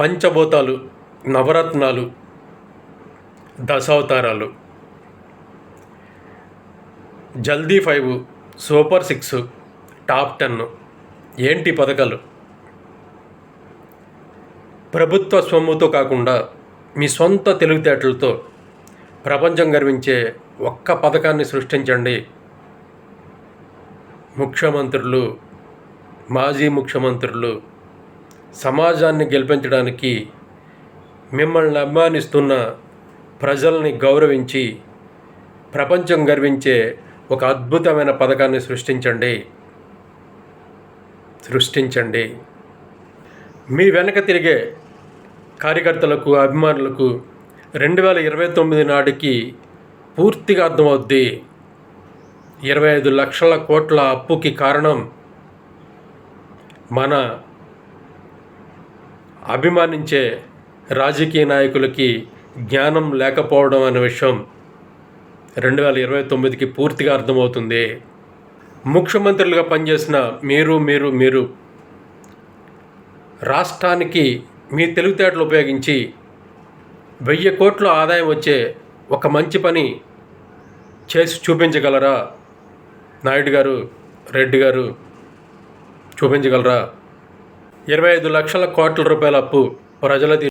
పంచభూతాలు నవరత్నాలు దశావతారాలు. జల్దీ five super six top ten ఏంటి పథకాలు? ప్రభుత్వ సొమ్ముతో కాకుండా మీ సొంత తెలివితేటలతో ప్రపంచం గర్వించే ఒక్క పథకాన్ని సృష్టించండి. ముఖ్యమంత్రులు మాజీ ముఖ్యమంత్రులు సమాజాన్ని గెలిపించడానికి మిమ్మల్ని అభిమానిస్తున్న ప్రజల్ని గౌరవించి ప్రపంచం గర్వించే ఒక అద్భుతమైన పథకాన్ని సృష్టించండి. సృష్టించండి. మీ వెనక తిరిగే కార్యకర్తలకు అభిమానులకు రెండు వేల ఇరవై తొమ్మిది నాటికి పూర్తిగా అర్థమవుద్ది. ఇరవై ఐదు లక్షల కోట్ల అప్పుకి కారణం మన అభిమానించే రాజకీయ నాయకులకి జ్ఞానం లేకపోవడం అనే విషయం రెండు వేల ఇరవై తొమ్మిదికి పూర్తిగా అర్థమవుతుంది. ముఖ్యమంత్రులుగా పనిచేసిన మీరు మీరు మీరు రాష్ట్రానికి మీ తెలివితేటలు ఉపయోగించి వెయ్యి కోట్ల ఆదాయం వచ్చే ఒక మంచి పని చేసి చూపించగలరా? నాయుడు గారు రెడ్డి గారు చూపించగలరా? ఇరవై ఐదు లక్షల కోట్ల రూపాయల అప్పు ప్రజలది